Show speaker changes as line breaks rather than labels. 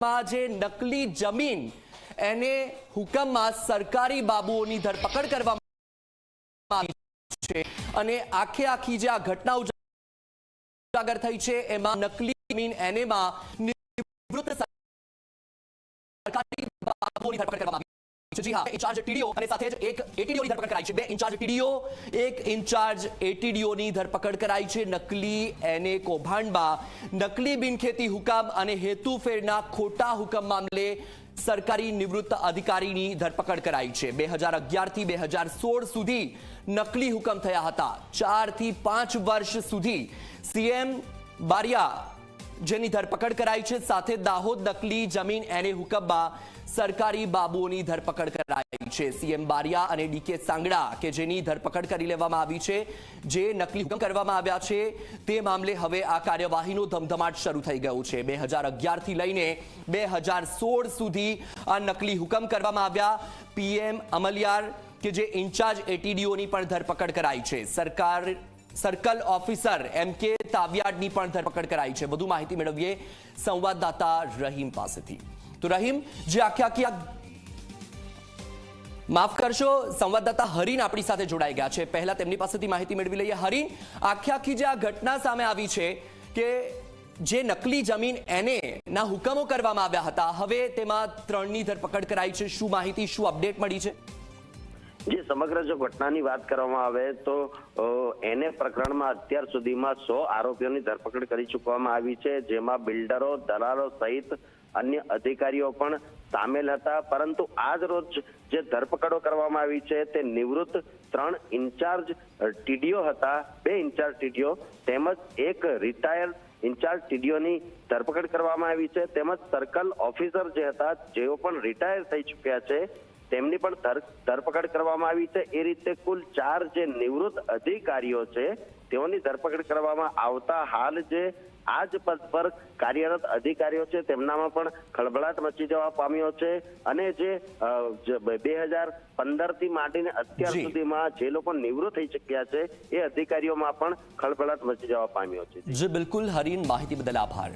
જે નકલી જમીન. એને હુકમમાં સરકારી બાબુઓની ધરપકડ કરવામાં આવી છે. અને આખે આખી જે આ ઘટના ઉજાગર થઈ છે, એમાં નકલી જમીન એનેમાં નિવૃત્ત સરકારી બાબુઓની ધરપકડ કરવામાં જી હા ઇન્ચાર્જ ટીડીઓ અને સાથે જ એક એટીડીઓની ધરપકડ કરાઈ છે. બે ઇન્ચાર્જ ટીડીઓ એક ઇન્ચાર્જ એટીડીઓની ધરપકડ કરાઈ છે નકલી એને કૌભાંડમાં. નકલી બિનખેતી હુકમ અને હેતુફેરના ખોટા હુકમ મામલે સરકારી નિવૃત્ત અધિકારીની ધરપકડ કરાઈ છે. બે હજાર અગિયારથી બે હજાર સોળ સુધી નકલી હુકમ થયા હતા. ચારથી પાંચ વર્ષ સુધી. સીએમ બારિયા જેની ધરપકડ કરાઈ છે. સાથે દાહોદ, નકલી જમીન એને હુકમમાં સરકારી બાબુઓની ધરપકડ કરાઈ છે. સીએમ બારિયા અને ડીકે સાંગડા કે જેની ધરપકડ કરી લેવામાં આવી છે, જે નકલી હુકમ કરવામાં આવ્યા છે, તે મામલે હવે આ કાર્યવાહીનો ધમધમાટ શરૂ થઈ ગયો છે. બે હજાર અગિયારથી લઈને બે હજાર સોળ સુધી આ નકલી હુકમ કરવામાં આવ્યા. પીએમ અમલિયાર, કે જે ઇન્ચાર્જ એટીડીઓની પણ ધરપકડ કરાઈ છે. સરકાર સર્કલ ઓફિસર એમ કે તાવિયાડની પણ ધરપકડ કરાઈ છે. વધુ માહિતી મેળવીએ સંવાદદાતા રહીમ પાસેથી. તો રહીમ, જે આખી આખી માફ કરશો, સંવાદદાતા હરીન આપણી સાથે જોડાઈ ગયા છે. પહેલા તેમની પાસેથી માહિતી મેળવી લઈએ. હરીન, આખી આખી જે આ ઘટના સામે આવી છે કે જે નકલી જમીન એને ના હુકમો કરવામાં આવ્યા હતા, હવે તેમાં ત્રણની ધરપકડ કરાઈ છે. શું માહિતી, શું અપડેટ મળી છે?
જે સમગ્ર જો ઘટનાની વાત કરવામાં આવે તો એને પ્રકરણમાં અત્યાર સુધીમાં સો આરોપીઓની ધરપકડ કરી ચૂકવામાં આવી છે, જેમાં બિલ્ડરો, દલાલો સહિત અન્ય અધિકારીઓ પણ સામેલ હતા. પરંતુ આજ રોજ જે ધરપકડો કરવામાં આવી છે, તે નિવૃત્ત ત્રણ ઇન્ચાર્જ ટીડીઓ હતા. બે ઇન્ચાર્જ ટીડીઓ તેમજ એક રિટાયર્ડ ઇન્ચાર્જ ટીડીઓની ધરપકડ કરવામાં આવી છે. તેમજ સર્કલ ઓફિસર જે હતા, જેઓ પણ રિટાયર થઈ ચૂક્યા છે. તેમની પણ ધરપકડ કરવામાં આવી છે. એ રીતે કુલ ચાર જે નિવૃત્ત અધિકારીઓ છે તેઓની ધરપકડ કરવામાં આવતા હાલ જે આ જ પદ પર કાર્યરત અધિકારીઓ છે તેમનામાં પણ ખળભળાટ મચી જવા પામ્યો છે અને જે બે હજાર પંદરથી માંડીને અત્યાર સુધીમાં જે લોકો નિવૃત્ત થઈ ચૂક્યા છે એ અધિકારીઓમાં પણ ખળભળાટ મચી જવા પામ્યો છે.
જે બિલકુલ. હરીન માહિતી બદલ આભાર.